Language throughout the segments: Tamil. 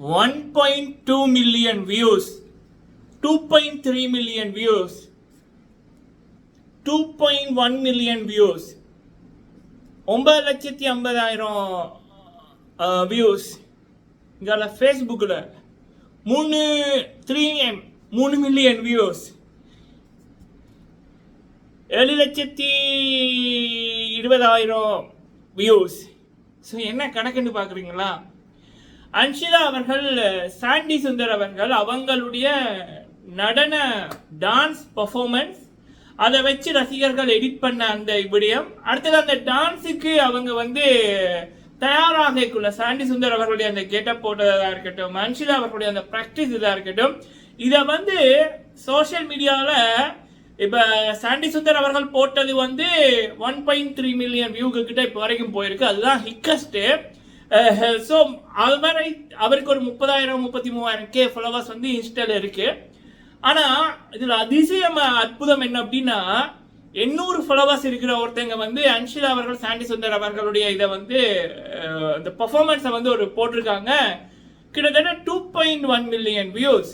1.2 million views 2.3 million views 2.1 million views ஒன்பது லட்சத்தி ஐம்பதாயிரம் வியூஸ் இங்கே ஃபேஸ்புக்கில் மூணு த்ரீ மூணு மில்லியன் வியூஸ் ஏழு லட்சத்தி இருபதாயிரம் வியூஸ் ஸோ என்ன கணக்குன்னு பார்க்குறீங்களா அன்ஷிதா அவர்கள் சாண்டி சுந்தர் அவர்கள் அவங்களுடைய நடன டான்ஸ் பர்ஃபார்மன்ஸ் அதை வச்சு ரசிகர்கள் எடிட் பண்ண அந்த விடயம். அடுத்தது அந்த டான்ஸுக்கு அவங்க வந்து தயாராகக்குள்ள சாண்டி சுந்தர் அவர்களுடைய அந்த கெட்டப் போட்டதாக இருக்கட்டும் அன்ஷிதா அவர்களுடைய அந்த ப்ராக்டிஸ் இதாக இருக்கட்டும் இதை வந்து சோஷியல் மீடியாவில் இப்போ சாண்டி சுந்தர் அவர்கள் போட்டது வந்து ஒன் பாயிண்ட் த்ரீ மில்லியன் வியூக்கு கிட்ட இப்போ வரைக்கும் போயிருக்கு. அதுதான் ஹிக்கஸ்ட்டு ஸோ அது மாதிரி அவருக்கு ஒரு முப்பதாயிரம் முப்பத்தி மூவாயிரம் கே ஃபாலோவர்ஸ் வந்து இன்ஸ்டால இருக்கு. ஆனால் இதில் அதிசயம் அற்புதம் என்ன அப்படின்னா எண்ணூறு ஃபாலோவர்ஸ் இருக்கிற ஒருத்தங்க வந்து அன்ஷிலா அவர்கள் சாண்டி சுந்தர் அவர்களுடைய இதை வந்து eh, இந்த பர்ஃபார்மன்ஸை வந்து ஒரு போட்டிருக்காங்க. கிட்டத்தட்ட two point one million views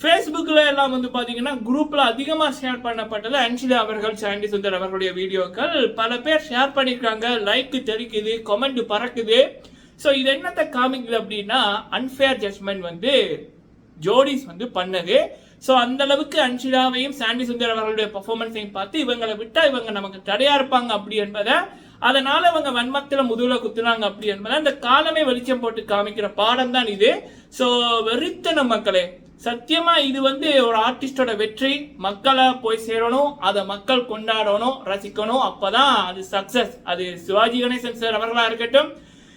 ஃபேஸ்புக்கில் எல்லாம் வந்து பார்த்தீங்கன்னா குரூப்பில் அதிகமாக ஷேர் பண்ணப்பட்டது அன்ஷிலா அவர்கள் சாண்டி சுந்தர் அவர்களுடைய வீடியோக்கள். பல பேர் ஷேர் பண்ணியிருக்காங்க. லைக்கு தெரிக்குது கமெண்ட் பறக்குது. ஸோ இது என்னத்தை காமிக்குது அப்படின்னா அன்ஃபேர் ஜட்மெண்ட் வந்து ஜோடிஸ் வந்து பண்ணது. ஸோ அந்த அளவுக்கு அன்ஷிலாவையும் சாண்டி சுந்தர் அவர்களுடைய பர்ஃபார்மன்ஸையும் பார்த்து இவங்களை விட்டா இவங்க நமக்கு தடையா இருப்பாங்க அப்படி என்பதை அதனால இவங்க வன்மத்தில் முதுகுல குத்துனாங்க அப்படி என்பதை அந்த காலமே வெளிச்சம் போட்டு காமிக்கிற பாடம் தான் இது. ஸோ வெறுத்தன மக்களே சத்தியமா இது வந்து ஒரு ஆர்டிஸ்டோட வெற்றி. மக்களை போய் சேரணும் அதை மக்கள் கொண்டாடணும் ரசிக்கணும். அப்பதான் அது சக்சஸ் அது சிவாஜி கணேசன் சார் அவர்களா இருக்கட்டும்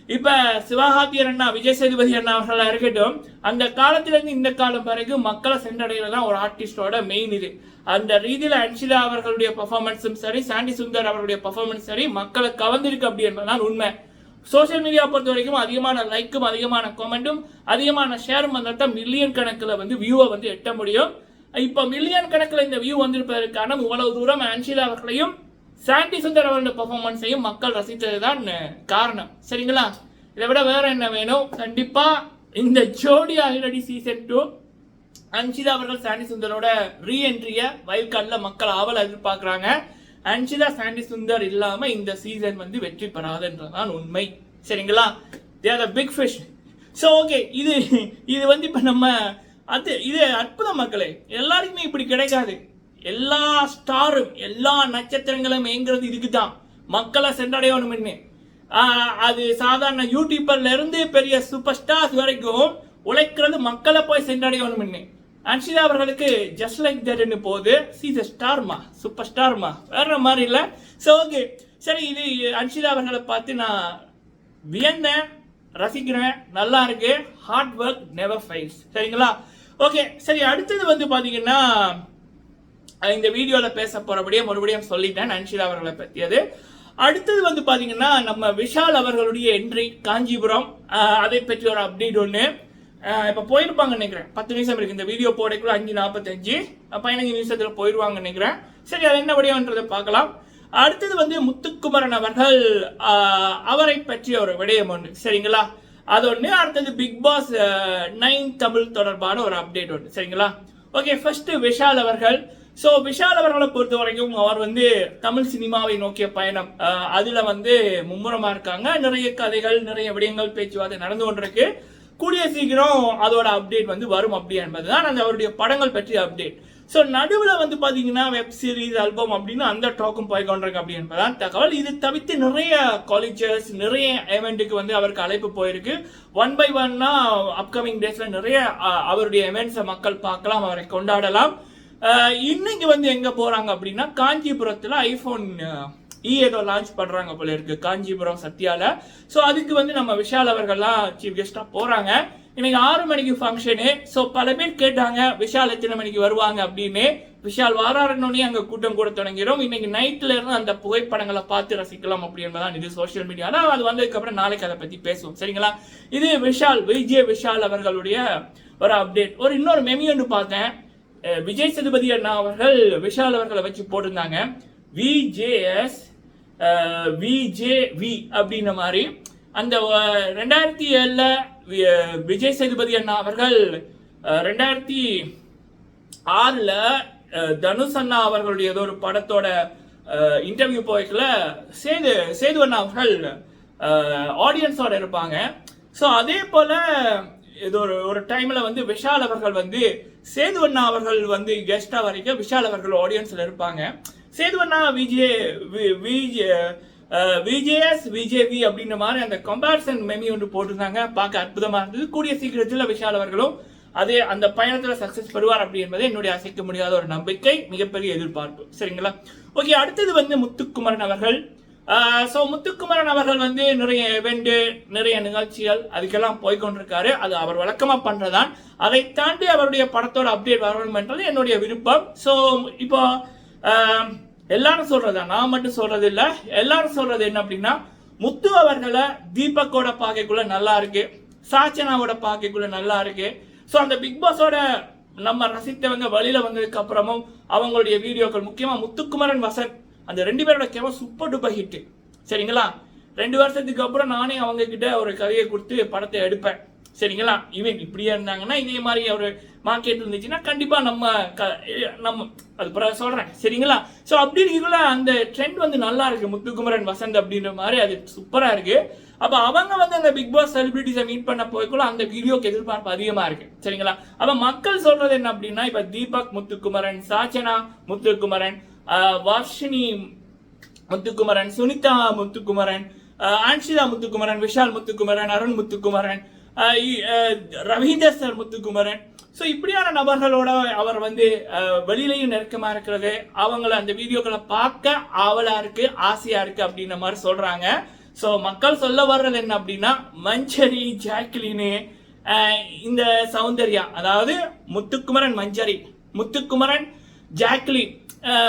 இப்ப சிவகாத்தியர் அண்ணா விஜய் சேதுபதி அண்ணா அவர்களா இருக்கட்டும் அந்த காலத்துல இருந்து இந்த காலம் வரைக்கும் மக்களை சென்றடைகிறது தான் ஒரு ஆர்டிஸ்டோட மெயின் இது. அந்த ரீதியில அன்ஷிலா அவர்களுடைய பர்ஃபார்மன்ஸும் சரி சாண்டி சுந்தர் அவர்களுடைய பர்ஃபார்மன்ஸ் சரி மக்களை கவர்ந்திருக்கு அப்படி என்பதுதான் உண்மை. சோஷியல் மீடியா பொறுத்த வரைக்கும் அதிகமான லைக்கும் அதிகமான கமெண்ட்டும் அதிகமான ஷேரும் வந்தால் தான் மில்லியன் கணக்கில் வந்து வியூவை வந்து எட்ட முடியும். இப்போ மில்லியன் கணக்கில் இந்த வியூ வந்திருப்பதற்கான இவ்வளவு தூரம் அன்ஷிலா அவர்களையும் சாண்டி சுந்தர் அவர்களுடைய பர்ஃபார்மன்ஸையும் மக்கள் ரசித்தது தான் காரணம். சரிங்களா? இதை விட வேற என்ன வேணும்? கண்டிப்பா இந்த ஜோடி ஆல்ரெடி சீசன் டூ அன்ஷிதா அவர்கள் சாண்டி சுந்தரோட ரீஎன்ட்ரிய வயல் கார்டில் மக்கள் ஆவல் எதிர்பார்க்குறாங்க. அன்ஷிதா சாண்டி சுந்தர் இல்லாம இந்த சீசன் வந்து வெற்றி பெறாதுன்றதான் உண்மை. சரிங்களா? There the big fish so okay இது இது வந்து இப்போ நம்ம அது இது அற்புதம் மக்களே. எல்லாருக்குமே இப்படி கிடைக்காது. எல்லா ஸ்டாரும் எல்லா நட்சத்திரங்களும் இயங்குறது இதுக்கு தான் மக்களை சென்றடையணும்னு அது சாதாரண யூடியூபர்ல இருந்து பெரிய சூப்பர் ஸ்டார்ஸ் வரைக்கும் உழைக்கிறது மக்களை போய் சென்றடையணும்னு அன்ஷிதா அவர்களுக்கு ஜஸ்ட் லைக் தட்னு போகுது. சீஸ் ஸ்டார்மா சூப்பர் ஸ்டார்மா வேற மாதிரி இல்லை. ஸோ ஓகே சரி இது அன்ஷிதா அவர்களை பார்த்து நான் வியந்தேன் ரசிக்கிறேன். நல்லா இருக்கு. ஹார்ட் ஒர்க் நெவர் ஃபைல்ஸ் சரிங்களா? ஓகே சரி அடுத்தது வந்து பார்த்தீங்கன்னா இந்த வீடியோவில் பேச போகிறபடியே மறுபடியும் சொல்லிட்டேன் அன்ஷிதா அவர்களை பற்றியது அடுத்தது வந்து பார்த்தீங்கன்னா நம்ம விஷால் அவர்களுடைய என்ட்ரி காஞ்சிபுரம் அதை பற்றி ஒரு அப்டேட் ஒன்று இப்போ போயிருப்பாங்கன்னு நினைக்கிறேன். பத்து நிமிஷம் இருக்கு. இந்த வீடியோ போடக்குள்ள அஞ்சு நாற்பத்தஞ்சு பதினஞ்சு நிமிஷத்தில் போயிடுவாங்க நினைக்கிறேன். சரி அது என்ன விடயம்ன்றதை பார்க்கலாம். அடுத்தது வந்து முத்துக்குமரன் அவர்கள் அவரை பற்றிய ஒரு விடயம் ஒன்று சரிங்களா? அது ஒன்று அடுத்தது பிக் பாஸ் நைன் தமிழ் தொடர்பான ஒரு அப்டேட் ஒன்று சரிங்களா? ஓகே ஃபர்ஸ்ட் விஷால் அவர்கள் ஸோ விஷால் அவர்களை பொறுத்த வரைக்கும் அவர் வந்து தமிழ் சினிமாவை நோக்கிய பயணம். அதில் வந்து மும்முரமாக இருக்காங்க. நிறைய கதைகள் நிறைய விடயங்கள் பேச்சுவார்த்தை நடந்து கொண்டிருக்கு. கூடிய சீக்கிரம் அதோட அப்டேட் வந்து வரும் அப்படி என்பதுதான் அந்த அவருடைய படங்கள் பற்றிய அப்டேட் ஸோ நடுவில் வந்து பார்த்தீங்கன்னா வெப் சீரிஸ் ஆல்பம் அப்படின்னு அந்த டாக்கும் போய் கொண்டிருக்கு அப்படி என்பதுதான் தகவல். இது தவிர்த்து நிறைய காலேஜஸ் நிறைய எவெண்ட்டுக்கு வந்து அவருக்கு அழைப்பு போயிருக்கு. ஒன் பை ஒன்னா அப்கமிங் டேஸில் நிறைய அவருடைய எவெண்ட்ஸை மக்கள் பார்க்கலாம் அவரை கொண்டாடலாம். இன்னைக்கு வந்து எங்க போறாங்க அப்படின்னா காஞ்சிபுரத்துல ஐபோன் இ ஏதோ லான்ச் பண்றாங்க போல இருக்கு காஞ்சிபுரம் சத்யால. ஸோ அதுக்கு வந்து நம்ம விஷால் அவர்கள்லாம் சீஃப் கெஸ்டா போறாங்க. இன்னைக்கு ஆறு மணிக்கு ஃபங்க்ஷனு ஸோ பல பேர் கேட்டாங்க விஷால் எத்தனை மணிக்கு வருவாங்க அப்படின்னு. விஷால் வாராருன்னொடனே அங்கே கூட்டம் கூட தொடங்கிடும் இன்னைக்கு நைட்ல இருந்து அந்த புகைப்படங்களை பார்த்து ரசிக்கலாம் அப்படி என்பதான் இது சோஷியல் தான் அது வந்ததுக்கப்புறம் நாளைக்கு அதை பத்தி பேசுவோம். சரிங்களா? இது விஷால் விஜய் விஷால் அவர்களுடைய ஒரு அப்டேட் ஒரு இன்னொரு மெமி ஒன்று பார்த்தேன். விஜய் சேதுபதி அண்ணா அவர்கள் விஷால் அவர்களை வச்சு போட்டிருந்தாங்க. விஜேஎஸ் விஜேவி அப்படின்ன மாதிரி. அந்த ரெண்டாயிரத்தி ஏழில் விஜய் சேதுபதி அண்ணா அவர்கள் ரெண்டாயிரத்தி ஆறில் தனுஷ் அண்ணா அவர்களுடைய ஏதோ ஒரு படத்தோட இன்டர்வியூ போய்க்கல சேது சேது அண்ணா அவர்கள் ஆடியன்ஸோட இருப்பாங்க. ஸோ அதே போல் ஏதோ ஒரு ஒரு டைமில் வந்து விஷால் அவர்கள் வந்து சேது அண்ணா அவர்கள் வந்து கெஸ்டா வரைக்கும் விஷால் அவர்கள் ஆடியன்ஸ்ல இருப்பாங்க. சேதுவண்ணா விஜே விஜே விஜேஎஸ் விஜேவி அப்படின்ற மாதிரி அந்த கம்பேரிசன் மெமி ஒன்று போட்டிருந்தாங்க. பார்க்க அற்புதமா இருந்தது. கூடிய சீக்கிரத்தில் விஷால் அவர்களும் அதே அந்த பயணத்தில் சக்சஸ் பெறுவார் அப்படி என்பது என்னுடைய அசைக்க முடியாத ஒரு நம்பிக்கை மிகப்பெரிய எதிர்பார்ப்பு. சரிங்களா? ஓகே அடுத்தது வந்து முத்துக்குமரன் அவர்கள். ஸோ முத்துக்குமரன் அவர்கள் வந்து நிறைய event நிறைய நிகழ்ச்சிகள் அதுக்கெல்லாம் போய்கொண்டிருக்காரு. அது அவர் வழக்கமாக பண்ணுறதான் அதை தாண்டி அவருடைய படத்தோட அப்டேட் வரணும் என்றது என்னுடைய விருப்பம். ஸோ இப்போ எல்லாரும் சொல்கிறதா நான் மட்டும் சொல்கிறது இல்லை எல்லாரும் சொல்கிறது என்ன அப்படின்னா முத்து அவர்களை தீபக்கோட பாக்கைக்குள்ளே நல்லா இருக்கு. சாச்சனாவோட பாக்கைக்குள்ளே நல்லா இருக்கு. ஸோ அந்த பிக் பாஸோட நம்ம ரசித்தவங்க வழியில் வந்ததுக்கு அப்புறமும் அவங்களுடைய வீடியோக்கள் முக்கியமாக முத்துக்குமரன் வசன் அந்த ரெண்டு பேரோட கேமரா சூப்பர் டூப்பர் ஹிட்டு சரிங்களா? ரெண்டு வருஷத்துக்கு அப்புறம் நானே அவங்க கிட்ட ஒரு கதையை கொடுத்து படத்தை எடுப்பேன். சரிங்களா? இவன் இப்படியே இருந்தாங்கன்னா இதே மாதிரி ஒரு மார்க்கெட் இருந்துச்சுன்னா கண்டிப்பாக நம்ம க- நம்ம அது பிறகு சொல்கிறேன் சரிங்களா? ஸோ அப்படி இருக்கக்குள்ள அந்த ட்ரெண்ட் வந்து நல்லா இருக்குது முத்துக்குமரன் வசந்த் அப்படின்ற மாதிரி அது சூப்பராக இருக்குது அப்போ அவங்க வந்து அந்த பிக் பாஸ் செலிபிரிட்டிஸை மீட் பண்ண போய்க்குள்ள அந்த வீடியோக்கு எதிர்பார்ப்பு அதிகமாக இருக்கு. சரிங்களா? அப்போ மக்கள் சொல்கிறது என்ன அப்படின்னா இப்போ தீபக் முத்துக்குமரன் சாச்சனா முத்துக்குமரன் வாஷினி வர்ஷினி முத்துக்குமரன் சுனிதா முத்துக்குமரன் அஹ் ஆன்ஷிதா முத்துக்குமரன் விஷால் முத்துக்குமரன் அருண் முத்துக்குமரன் ரவீந்தர் சார் முத்துக்குமரன். ஸோ இப்படியான நபர்களோட அவர் வந்து வெளியிலையும் நெருக்கமா இருக்கிறது. அவங்கள அந்த வீடியோக்களை பார்க்க ஆவலா இருக்கு ஆசையா இருக்கு அப்படின்ற மாதிரி சொல்றாங்க. ஸோ மக்கள் சொல்ல வர்றது என்ன அப்படின்னா மஞ்சரி ஜாக்லினு இந்த சௌந்தர்யா அதாவது முத்துக்குமரன் மஞ்சரி முத்துக்குமரன் ஜாக்லின்.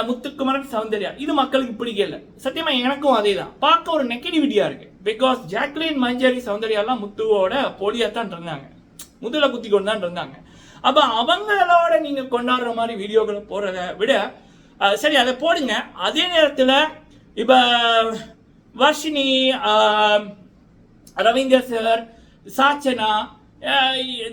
முத்துக்குமரன் சௌந்தர்யா. இது மக்களுக்கு பிடிக்கல. சத்தியமா எனக்கும் அதே தான் பார்க்க ஒரு நெகட்டிவிட்டியா இருக்கு. பிகாஸ் ஜாக்லின் மஞ்சரி சௌந்தர்யாலாம் முத்துவோட போலியா தான் இருந்தாங்க. முதுல குத்தி கொண்டு தான் இருந்தாங்க. அப்ப அவங்களோட நீங்க கொண்டாடுற மாதிரி வீடியோக்களை போறத விட சரி அதை போடுங்க. அதே நேரத்தில் இப்ப வர்ஷினி ரவீந்தர் சார் சாச்சனா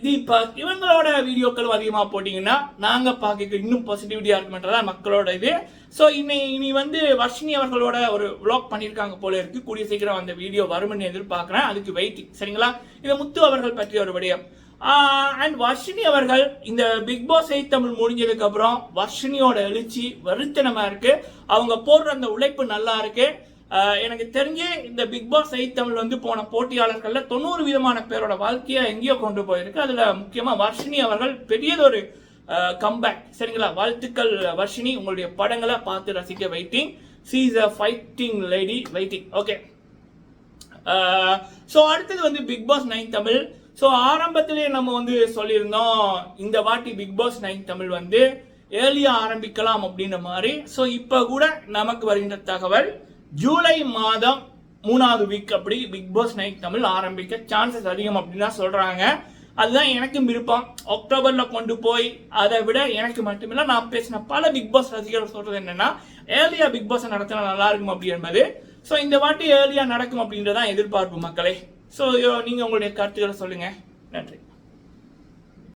தீபக் இவங்களோட வீடியோக்கள் அதிகமாக போட்டிங்கன்னா நாங்கள் பார்க்க இன்னும் பாசிட்டிவிட்டியாக இருக்குமென்றதா மக்களோட இது ஸோ இன்னை இனி வந்து வர்ஷினி அவர்களோட ஒரு விளாக் பண்ணியிருக்காங்க போல இருக்கு. கூடிய சீக்கிரம் அந்த வீடியோ வரும்னு எதிர்பார்க்குறேன். அதுக்கு வெயிட்டிங் சரிங்களா? இது முத்து அவர்கள் பற்றிய ஒரு விடயம். அண்ட் வர்ஷினி அவர்கள் இந்த பிக் பாஸ் எயிட் தமிழ் முடிஞ்சதுக்கப்புறம் வர்ஷினியோட எழுச்சி வருத்தனமாக இருக்கு. அவங்க போடுற அந்த உழைப்பு நல்லா இருக்குது எனக்கு தெரிஞ்சு இந்த பிக் பாஸ் எயிட் தமிழ் வந்து போன போட்டியாளர்களில் தொண்ணூறு விதமான பேரோட வாழ்க்கையை எங்கேயோ கொண்டு போயிருக்கு. அதில் முக்கியமாக வர்ஷினி அவர்கள் பெரியதொரு கம்பேக் சரிங்களா? வாழ்த்துக்கள் வர்ஷினி. உங்களுடைய படங்களை பார்த்து ரசிக்க waiting she's a fighting lady waiting okay so அடுத்தது வந்து big boss nine Tamil. So ஆரம்பத்திலே நம்ம வந்து சொல்லியிருந்தோம் இந்த வாட்டி பிக் பாஸ் நைன் தமிழ் வந்து ஏர்லியாக ஆரம்பிக்கலாம் அப்படின்ற மாதிரி. ஸோ இப்போ கூட நமக்கு வருகின்ற தகவல் ஜூலை மாதம் மூணாவது வீக் அப்படி பிக் பாஸ் நைட் தமிழ் ஆரம்பிக்க சான்சஸ் அதிகம் அப்படின்னு தான் சொல்றாங்க. அதுதான் எனக்கும் விருப்பம். அக்டோபர்ல கொண்டு போய் அதை விட எனக்கு மட்டுமில்ல நான் பேசின பல பிக் பாஸ் ரசிகர்கள் சொல்றது என்னன்னா ஏர்லியா பிக் பாஸ் நடத்தினா நல்லா இருக்கும் அப்படின்றது ஸோ இந்த வாட்டி ஏர்லியா நடக்கும் அப்படின்றதான் எதிர்பார்ப்பு மக்களே. ஸோ நீங்க உங்களுடைய கருத்துக்களை சொல்லுங்க. நன்றி.